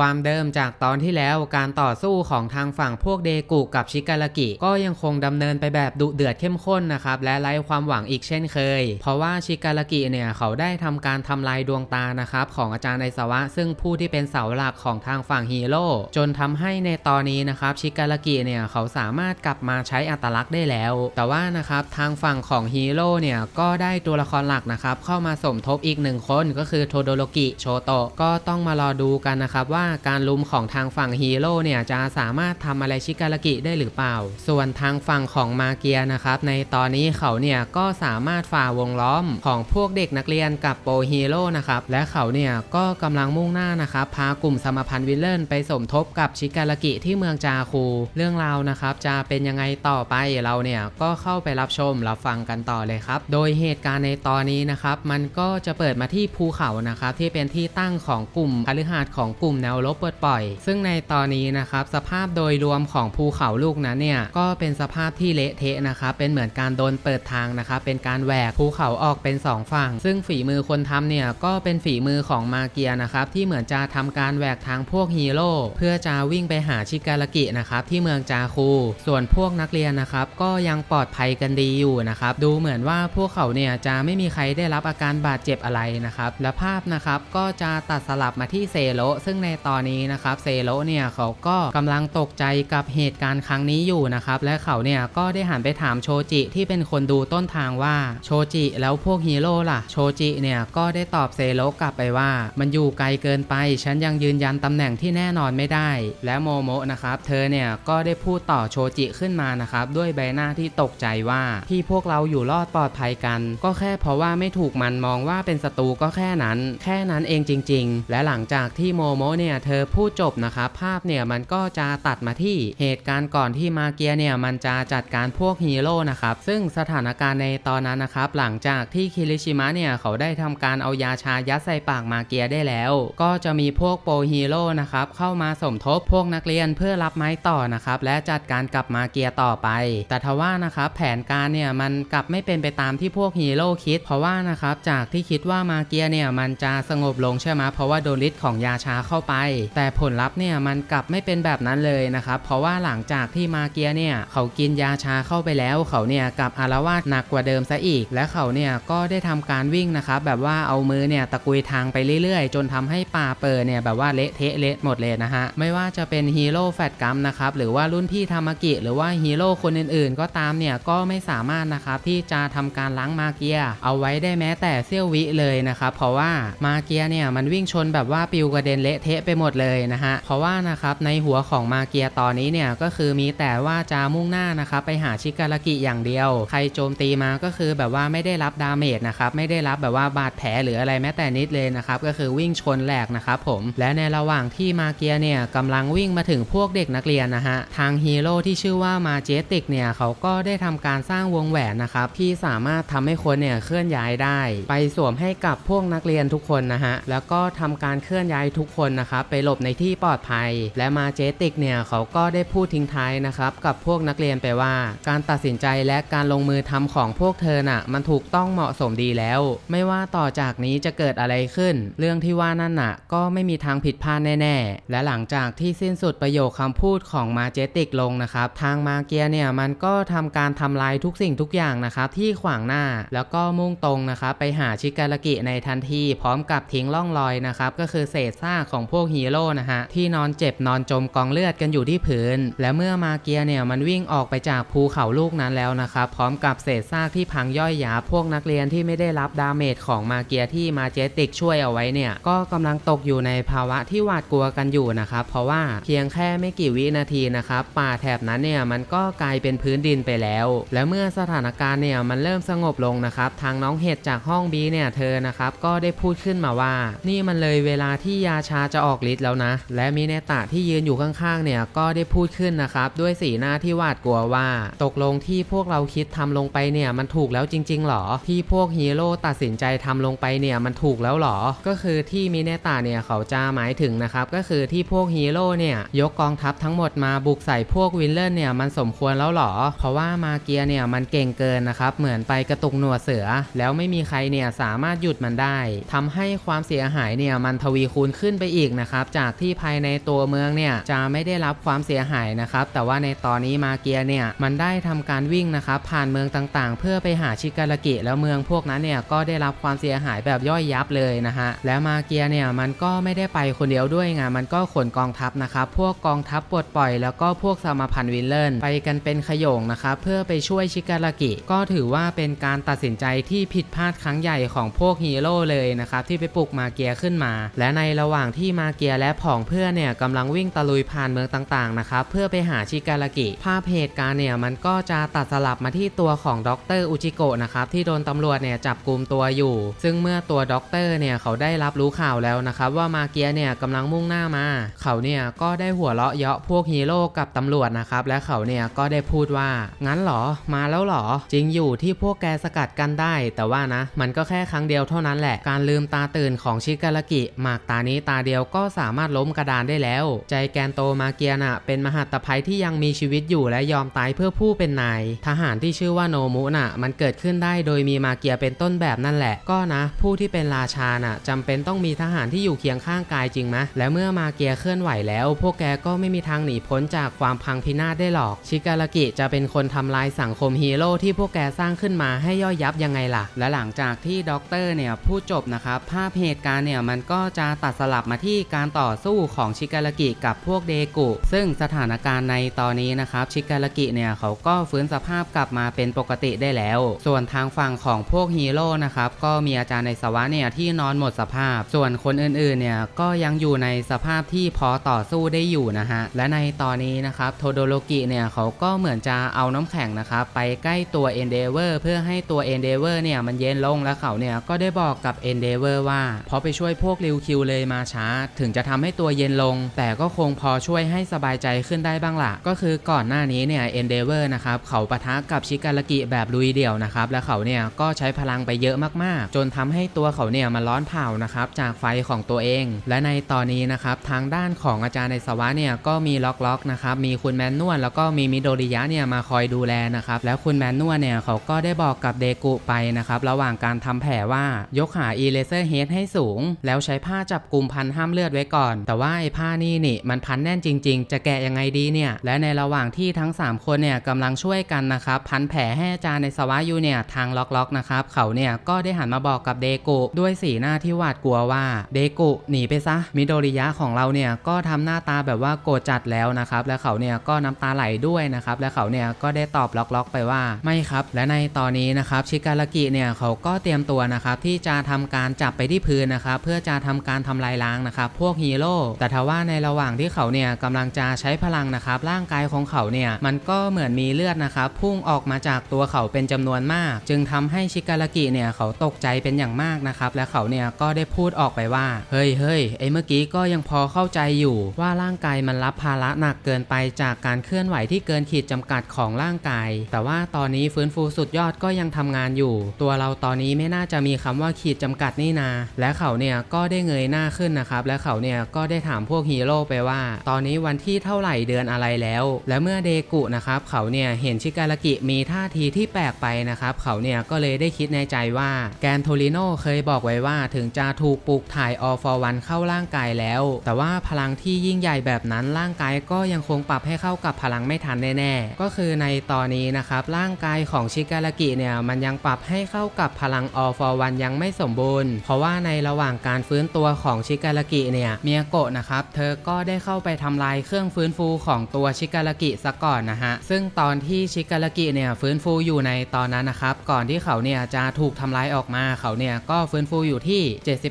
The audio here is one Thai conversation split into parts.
ความเดิมจากตอนที่แล้วการต่อสู้ของทางฝั่งพวกเดกุกับชิการากิ ก็ยังคงดำเนินไปแบบดุเดือดเข้มข้นนะครับ และไร้ความหวังอีกเช่นเคย เพราะว่าชิการากิเนี่ยเขาได้ทำการทำลายดวงตานะครับของอาจารย์ไอสวะ ซึ่งผู้ที่เป็นเสาหลักของทางฝั่งฮีโร่จนทำให้ในตอนนี้นะครับชิการากิเนี่ยเขาสามารถกลับมาใช้อัตลักษณ์ได้แล้ว แต่ว่านะครับทางฝั่งของฮีโร่เนี่ยก็ได้ตัวละครหลักนะครับเข้ามาสมทบอีกหนึ่งคนก็คือโทโดโรกิโชโตะก็ต้องมารอดูกันนะครับว่าการลุมของทางฝั่งฮีโร่เนี่ยจะสามารถทำอะไรชิการากิได้หรือเปล่า ส่วนทางฝั่งของมาเกียนะครับในตอนนี้เขาเนี่ยก็สามารถฝ่าวงล้อมของพวกเด็กนักเรียนกับโปรฮีโร่นะครับและเขาเนี่ยก็กำลังมุ่งหน้านะครับพากลุ่มสมพันธ์วิลเลนไปสมทบกับชิการากิที่เมืองจาคูเรื่องราวนะครับจะเป็นยังไงต่อไปเราเนี่ยก็เข้าไปรับชมรับฟังกันต่อเลยครับ โดยเหตุการณ์ในตอนนี้นะครับมันก็จะเปิดมาที่ภูเขานะครับที่เป็นที่ตั้งของกลุ่มคฤหาสน์ของกลุ่มแนวรบเปิดปล่อย ซึ่งในตอนนี้นะครับสภาพโดยรวมของภูเขาลูกนั้นเนี่ยก็เป็นสภาพที่เละเทะนะครับเป็นเหมือนการโดนเปิดทางนะครับเป็นการแหวกภูเขาออกเป็นสองฝั่ง ซึ่งฝีมือคนทำเนี่ยก็เป็นฝีมือของมาเกียนะครับที่เหมือนจะทำการแหวกทางพวกฮีโร่เพื่อจะวิ่งไปหาชิการากินะครับที่เมืองจาคู ส่วนพวกนักเรียนนะครับก็ยังปลอดภัยกันดีอยู่นะครับดูเหมือนว่าพวกเขาเนี่ยจะไม่มีใครได้รับอาการบาดเจ็บอะไรนะครับและภาพนะครับก็จะตัดสลับมาที่เซโรซึ่งในตอนนี้นะครับเซโรเนี่ยเขาก็กำลังตกใจกับเหตุการณ์ครั้งนี้อยู่นะครับและเขาเนี่ยก็ได้หันไปถามโชจิที่เป็นคนดูต้นทางว่าโชจิแล้วพวกฮีโร่ล่ะ โชจิเนี่ยก็ได้ตอบเซโรกลับไปว่า มันอยู่ไกลเกินไป ฉันยังยืนยันตำแหน่งที่แน่นอนไม่ได้ และโมโมะนะครับ เธอเนี่ยก็ได้พูดต่อโชจิขึ้นมานะครับ ด้วยใบหน้าที่ตกใจว่าที่พวกเราอยู่รอดปลอดภัยกัน ก็แค่เพราะว่าไม่ถูกมันมองว่าเป็นศัตรูก็แค่นั้น แค่นั้นเองจริง ๆ และหลังจากที่โมโมะเนี่ยเธอพูดจบนะครับภาพเนี่ยมันก็จะตัดมาที่เหตุการณ์ก่อนที่มาเกียเนี่ยมันจะจัดการพวกฮีโร่นะครับซึ่งสถานการณ์ในตอนนั้นนะครับหลังจากที่คิริชิมะเนี่ยเขาได้ทำการเอายาชายัดใส่ปากมาเกียได้แล้ว ก็จะมีพวกโปรฮีโร่นะครับเข้ามาสมทบพวกนักเรียนเพื่อรับไม้ต่อนะครับและจัดการกับมาเกียต่อไป แต่ทว่านะครับแผนการเนี่ยมันกลับไม่เป็นไปตามที่พวกฮีโร่คิด เพราะว่านะครับจากที่คิดว่ามาเกียเนี่ยมันจะสงบลงใช่ไหมเพราะว่าโดนฤทธิ์ของยาชาเข้าไปแต่ผลลัพธ์เนี่ยมันกลับไม่เป็นแบบนั้นเลยนะครับ เพราะว่าหลังจากที่มาเกียเนี่ยเขากินยาชาเข้าไปแล้ว เขาเนี่ยกลับอารวาสหนักกว่าเดิมซะอีก และเขาเนี่ยก็ได้ทำการวิ่งนะครับแบบว่าเอามือเนี่ยตะกุยทางไปเรื่อยๆ จนทำให้ป่าเปิดเนี่ยแบบว่าเละเทะเละหมดเลยนะฮะไม่ว่าจะเป็นฮีโร่แฟตกัมนะครับหรือว่ารุ่นพี่ธรรมกิ หรือว่าฮีโร่คนอื่นๆ ก็ตามเนี่ยก็ไม่สามารถนะครับที่จะทำการล้างมาเกียเอาไว้ได้แม้แต่เสี้ยววิเลยนะครับเพราะว่ามาเกียเนี่ยมันวิ่งชนแบบว่าปิวกระเด็นเละเทะไปหมดเลยนะฮะ เพราะว่านะครับในหัวของมาเกียตอนนี้เนี่ยก็คือมีแต่ว่าจะมุ่งหน้านะครับไปหาชิการากิอย่างเดียว ใครโจมตีมาก็คือแบบว่าไม่ได้รับดาเมจนะครับไม่ได้รับแบบว่าบาดแผลหรืออะไรแม้แต่นิดเลยนะครับก็คือวิ่งชนแหลกนะครับผมและในระหว่างที่มาเกียเนี่ยกำลังวิ่งมาถึงพวกเด็กนักเรียนนะฮะทางฮีโร่ที่ชื่อว่ามาเจติกเนี่ยเขาก็ได้ทำการสร้างวงแหวนนะครับที่สามารถทำให้คนเนี่ยเคลื่อนย้ายได้ ไปสวมให้กับพวกนักเรียนทุกคนนะฮะแล้วก็ทำการเคลื่อนย้ายทุกคนนะครับไปหลบในที่ปลอดภัย และมาเจติกเนี่ยเขาก็ได้พูดทิ้งท้ายนะครับกับพวกนักเรียนไปว่า การตัดสินใจและการลงมือทำของพวกเธอน่ะมันถูกต้องเหมาะสมดีแล้ว ไม่ว่าต่อจากนี้จะเกิดอะไรขึ้น เรื่องที่ว่านั่นน่ะ ก็ไม่มีทางผิดพลาดแน่ๆ และหลังจากที่สิ้นสุดประโยคคำพูดของมาเจติกลงนะครับ ทางมาเกียเนี่ยมันก็ทำการทำลายทุกสิ่งทุกอย่างนะครับที่ขวางหน้าแล้วก็มุ่งตรงนะครับไปหาชิการากิในทันทีพร้อมกับทิ้งร่องรอยนะครับก็คือเศษซากของพวกฮีโร่นะฮะที่นอนเจ็บนอนจมกองเลือดกันอยู่ที่พื้น และเมื่อมาเกียเนี่ยมันวิ่งออกไปจากภูเขาลูกนั้นแล้วนะครับพร้อมกับเศษซากที่พังย่อยหยาพวกนักเรียนที่ไม่ได้รับดาเมจของมาเกียที่มาเจติกช่วยเอาไว้เนี่ยก็กำลังตกอยู่ในภาวะที่หวาดกลัวกันอยู่นะครับเพราะว่าเพียงแค่ไม่กี่วินาทีนะครับป่าแถบนั้นเนี่ยมันก็กลายเป็นพื้นดินไปแล้ว และเมื่อสถานการณ์เนี่ยมันเริ่มสงบลงนะครับทางน้องเห็ดจากห้องบีเนี่ยเธอนะครับก็ได้พูดขึ้นมาว่า นี่มันเลยเวลาที่ยาชาจะออกฤทธิ์แล้วนะ และมีเนตะที่ยืนอยู่ข้างๆ เนี่ยก็ได้พูดขึ้นนะครับ ด้วยสีหน้าที่หวาดกลัวว่า ตกลงที่พวกเราคิดทำลงไปเนี่ยมันถูกแล้วจริงๆหรอ ที่พวกฮีโร่ตัดสินใจทำลงไปเนี่ยมันถูกแล้วหรอ ก็คือที่มิเนตะเนี่ยเขาจะหมายถึงนะครับ ก็คือที่พวกฮีโร่เนี่ยยกกองทัพทั้งหมดมาบุกใส่พวกวิลเลนเนี่ยมันสมควรแล้วหรอ เพราะว่ามาเกียเนี่ยมันเก่งเกินนะครับ เหมือนไปกระตุกหนวดเสือ แล้วไม่มีใครเนี่ยสามารถหยุดมันได้ทำให้ความเสียหายเนี่ยมันทวีคูณขึ้นไปอีกนะครับจากที่ภายในตัวเมืองเนี่ยจะไม่ได้รับความเสียหายนะครับแต่ว่าในตอนนี้มาเกียเนี่ยมันได้ทำการวิ่งนะครับผ่านเมืองต่างๆ เพื่อไปหาชิการากิแล้วเมืองพวกนั้นเนี่ยก็ได้รับความเสียหายแบบย่อยยับเลยนะฮะแล้วมาเกียเนี่ยมันก็ไม่ได้ไปคนเดียวด้วยไงมันก็ขนกองทัพนะครับพวกกองทัพปลดปล่อย แล้วก็พวกสมาพันธ์วิลเลนไปกันเป็นขยงนะครับเพื่อไปช่วยชิการากิ ก็ถือว่าเป็นการตัดสินใจที่ผิดพลาดครั้งใหญ่ของพวกฮีโร่เลยนะครับที่ไปปลุกมาเกียขึ้นมา และในระหว่างที่มาเเกียและผองเพื่อนเนี่ยกำลังวิ่งตะลุยผ่านเมืองต่างๆนะครับเพื่อไปหาชิการากิ ภาพเหตุการณ์เนี่ยมันก็จะตัดสลับมาที่ตัวของดรอุจิโกะนะครับที่โดนตำรวจเนี่ยจับกลุ่มตัวอยู่ ซึ่งเมื่อตัวด็อกเตอร์เนี่ยเขาได้รับรู้ข่าวแล้วนะครับว่ามาเกียเนี่ยกำลังมุ่งหน้ามา เขาเนี่ยก็ได้หัวเราะเยาะพวกฮีโร่กับตำรวจนะครับและเขาเนี่ยก็ได้พูดว่า งั้นหรอมาแล้วหรอ จริงอยู่ที่พวกแกสกัดกันได้ แต่ว่านะ มันก็แค่ครั้งเดียวเท่านั้นแหละการลืมตาตื่นของชิการากิหมากตานี้ตาเดียวก็็สามารถล้มกระดานได้แล้ว ใจแกนโตมาเกียนะเป็นมหัตภัยที่ยังมีชีวิตอยู่และยอมตายเพื่อผู้เป็นนาย ทหารที่ชื่อว่าโนมุน่ะมันเกิดขึ้นได้โดยมีมาเกียเป็นต้นแบบนั่นแหละ ก็นะ ผู้ที่เป็นราชาน่ะจำเป็นต้องมีทหารที่อยู่เคียงข้างกายจริงไหมและเมื่อมาเกียเคลื่อนไหวแล้ว พวกแกก็ไม่มีทางหนีพ้นจากความพังพินาศได้หรอก ชิการากิจะเป็นคนทำลายสังคมฮีโร่ที่พวกแกสร้างขึ้นมาให้ย่อยยับยังไงล่ะ และหลังจากที่ด็อกเตอร์เนี่ยพูดจบนะครับภาพเหตุการณ์เนี่ยมันก็จะตัดสลับมาที่การต่อสู้ของชิการากิกับพวกเดกุ ซึ่งสถานการณ์ในตอนนี้นะครับชิการากิเนี่ยเขาก็ฟื้นสภาพกลับมาเป็นปกติได้แล้ว ส่วนทางฝั่งของพวกฮีโร่นะครับก็มีอาจารย์ในสวะเนี่ยที่นอนหมดสภาพ ส่วนคนอื่นๆเนี่ยก็ยังอยู่ในสภาพที่พอต่อสู้ได้อยู่นะฮะและในตอนนี้นะครับโทโดโรกิเนี่ยเขาก็เหมือนจะเอาน้ำแข็งนะครับไปใกล้ตัว Endeavor เพื่อให้ตัว Endeavor เนี่ยมันเย็นลงแล้วเขาเนี่ยก็ได้บอกกับ Endeavor ว่าพราะไปช่วยพวกริวคิวเลยมาช้าถึงจะทำให้ตัวเย็นลง แต่ก็คงพอช่วยให้สบายใจขึ้นได้บ้างละก็คือก่อนหน้านี้เนี่ย Endeavor นะครับเขาปะทะกับชิการากิแบบลุยเดี่ยวนะครับและเขาเนี่ยก็ใช้พลังไปเยอะมากๆ จนทำให้ตัวเขาเนี่ยมันร้อนเผานะครับจากไฟของตัวเอง และในตอนนี้นะครับทางด้านของอาจารย์ในสวะเนี่ยก็มีล็อกล็อกนะครับมีคุณแมนนวลแล้วก็มีมิโดริยะเนี่ยมาคอยดูแลนะครับแล้วคุณแมนนวลเนี่ยเขาก็ได้บอกกับเดกุไปนะครับระหว่างการทำแผลว่ายกขาอีเลเซอร์เฮดให้สูง แล้วใช้ผ้าจับกลุ่มพันห้ามเลือดไว้ก่อน แต่ว่าไอ้ผ้านี่นี่มันพันแน่นจริง ๆ จะแกะยังไงดีเนี่ย และในระหว่างที่ทั้ง 3 คนเนี่ยกำลังช่วยกันนะครับพันแผลให้อาจารย์ในสวะอยู่เนี่ยทางล็อกล็อกนะครับเขาเนี่ยก็ได้หันมาบอกกับเดกุด้วยสีหน้าที่หวาดกลัวว่าเดกุหนีไปซะมิโดริยะของเราเนี่ยก็ทำหน้าตาแบบว่าโกรธจัดแล้วนะครับและเขาเนี่ยก็น้ำตาไหลด้วยนะครับและเขาเนี่ยก็ได้ตอบล็อกล็อกไปว่าไม่ครับ และในตอนนี้นะครับชิการากิเนี่ยเขาก็เตรียมตัวนะครับที่จะทำการจับไปที่พื้นนะครับเพื่อจะทำการทำลายล้างนะครับพวกฮีโร่แต่ทว่าในระหว่างที่เขาเนี่ยกำลังจะใช้พลังนะครับ ร่างกายของเขาเนี่ยมันก็เหมือนมีเลือดนะครับ พุ่งออกมาจากตัวเขาเป็นจำนวนมาก จึงทำให้ชิการากิเนี่ยเขาตกใจเป็นอย่างมากนะครับ และเขาเนี่ยก็ได้พูดออกไปว่า เฮ้ยเฮ้ยไอ้เมื่อกี้ก็ยังพอเข้าใจอยู่ ว่าร่างกายมันรับภาระหนักเกินไปจากการเคลื่อนไหวที่เกินขีดจำกัดของร่างกาย แต่ว่าตอนนี้ฟื้นฟูสุดยอดก็ยังทำงานอยู่ ตัวเราตอนนี้ไม่น่าจะมีคำว่าขีดจำกัดนี่นา และเขาเนี่ยก็ได้เงยหน้าขึ้นนะครับ และเขาเนี่ยก็ได้ถามพวกฮีโร่ไปว่า ตอนนี้วันที่เท่าไหร่เดือนอะไรแล้ว และเมื่อเดกุนะครับเขาเนี่ยเห็นชิการากิมีท่าทีที่แปลกไปนะครับเขาเนี่ยก็เลยได้คิดในใจว่าแกนโทริโนเคยบอกไว้ว่าถึงจะถูกปลูกถ่ายออฟอร์วันเข้าร่างกายแล้ว แต่ว่าพลังที่ยิ่งใหญ่แบบนั้นร่างกายก็ยังคงปรับให้เข้ากับพลังไม่ทันแน่ๆ ก็คือในตอนนี้นะครับร่างกายของชิการากิเนี่ยมันยังปรับให้เข้ากับพลังออฟอร์วันยังไม่สมบูรณ์ เพราะว่าในระหว่างการฟื้นตัวของชิการากิเนี่ยเมียโกะนะครับ เธอก็ได้เข้าไปทำลายเครื่องฟื้นฟูของตัวชิการากิซะก่อนนะฮะ ซึ่งตอนที่ชิการากิเนี่ยฟื้นฟูอยู่ในตอนนั้นนะครับ ก่อนที่เขาเนี่ยจะถูกทำลายออกมา เขาเนี่ยก็ฟื้นฟูอยู่ที่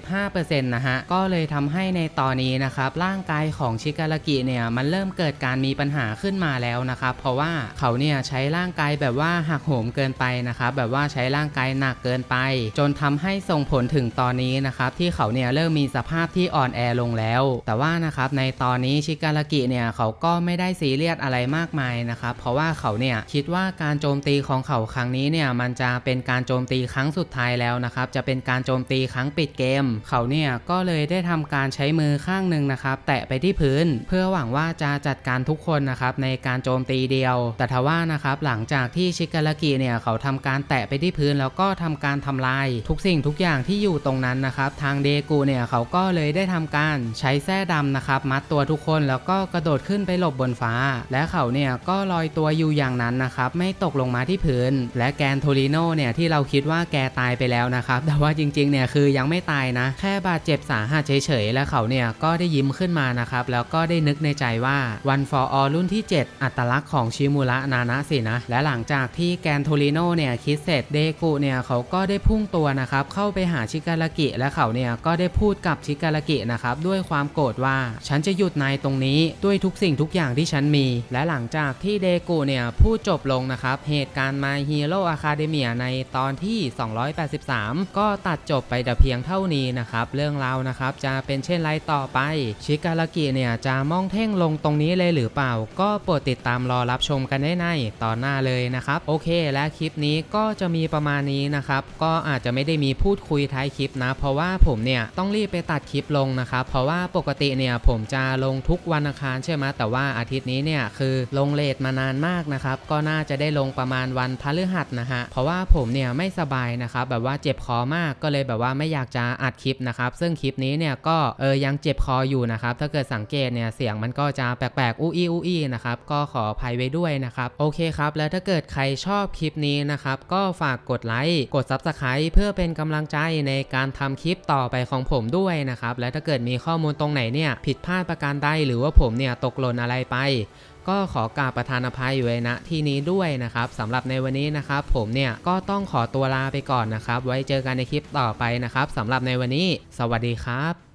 75%นะฮะ ก็เลยทำให้ในตอนนี้นะครับร่างกายของชิการากิเนี่ยมันเริ่มเกิดการมีปัญหาขึ้นมาแล้วนะครับ เพราะว่าเขาเนี่ยใช้ร่างกายแบบว่าหักโหมเกินไปนะครับแบบว่าใช้ร่างกายหนักเกินไป จนทำให้ส่งผลถึงตอนนี้นะครับที่เขาเนี่ยเริ่มมีสภาพที่อ่อนแอลงแล้ว แต่ว่านะครับในตอนนี้ชิการากิเนี่ยเขาก็ไม่ได้ซีเรียสอะไรมากมายนะครับเพราะว่าเขาเนี่ยคิดว่าการโจมตีของเขาครั้งนี้เนี่ยมันจะเป็นการโจมตีครั้งสุดท้ายแล้วนะครับจะเป็นการโจมตีครั้งปิดเกม เขาเนี่ยก็เลยได้ทำการใช้มือข้างหนึ่งนะครับแตะไปที่พื้น เพื่อหวังว่าจะจัดการทุกคนนะครับในการโจมตีเดียว แต่ทว่านะครับหลังจากที่ชิการากิเนี่ยเขาทำการแตะไปที่พื้นแล้วก็ทำการทำลาย ทุกสิ่งทุกอย่างที่อยู่ตรงนั้นนะครับทางเดกูเนี่ยเขาก็เลยได้ทำการการใช้แส้ดำนะครับ มัดตัวทุกคนแล้วก็กระโดดขึ้นไปหลบบนฟ้า และเขาเนี่ยก็ลอยตัวอยู่อย่างนั้นนะครับ ไม่ตกลงมาที่พื้น และแกนโทริโนเนี่ยที่เราคิดว่าแกตายไปแล้วนะครับ แต่ว่าจริงๆเนี่ยคือยังไม่ตายนะ แค่บาดเจ็บสาหัสเฉยๆ และเขาเนี่ยก็ได้ยิ้มขึ้นมานะครับ แล้วก็ได้นึกในใจว่า One for All รุ่นที่ 7 อัตลักษณ์ของชิมุระนานะสินะ และหลังจากที่แกนโทริโนเนี่ยคิดเสร็จเดกุเนี่ยเขาก็ได้พุ่งตัวนะครับเข้าไปหาชิการากิ และเขาเนี่ยก็ได้พูดกับชิการากินะครับด้วยความโกรธว่าฉันจะหยุดนายตรงนี้ด้วยทุกสิ่งทุกอย่างที่ฉันมี และหลังจากที่เดโกเนี่ยพูดจบลงนะครับ เหตุการณ์ My Hero Academia ในตอนที่ 283 ก็ตัดจบไปแต่เพียงเท่านี้นะครับ เรื่องราวนะครับจะเป็นเช่นไรต่อไป ชิการากิเนี่ยจะมองเท่งลงตรงนี้เลยหรือเปล่า ก็โปรดติดตามรอรับชมกันได้ในตอนหน้าเลยนะครับ โอเค และคลิปนี้ก็จะมีประมาณนี้นะครับ ก็อาจจะไม่ได้มีพูดคุยท้ายคลิปนะ เพราะว่าผมเนี่ยต้องรีบไปตัดคลิปลงนะครับเพราะว่าปกติเนี่ยผมจะลงทุกวันอังคารใช่ไหมแต่ว่าอาทิตย์นี้เนี่ยคือลงเลทมานานมากนะครับ ก็น่าจะได้ลงประมาณวันพฤหัสนะฮะ เพราะว่าผมเนี่ยไม่สบายนะครับ แบบว่าเจ็บคอมากก็เลยแบบว่าไม่อยากจะอัดคลิปนะครับ ซึ่งคลิปนี้เนี่ยก็เออยังเจ็บคออยู่นะครับ ถ้าเกิดสังเกตเนี่ยเสียงมันก็จะแปลกๆอู้อี้อู้อี้นะครับ ก็ขออภัยไว้ด้วยนะครับ โอเคครับ แล้วถ้าเกิดใครชอบคลิปนี้นะครับ ก็ฝากกดไลค์ กด Subscribe เพื่อเป็นกำลังใจในการทำคลิปต่อไปของผมด้วยนะครับ และถ้าเกิดมีมีข้อมูลตรงไหนเนี่ยผิดพลาดประการใดหรือว่าผมเนี่ยตกหล่นอะไรไป ก็ขอกราบประธานอภัยอยู่ไว้ณที่นี้ด้วยนะครับสำหรับในวันนี้นะครับ ผมเนี่ยก็ต้องขอตัวลาไปก่อนนะครับ ไว้เจอกันในคลิปต่อไปนะครับสำหรับในวันนี้ สวัสดีครับ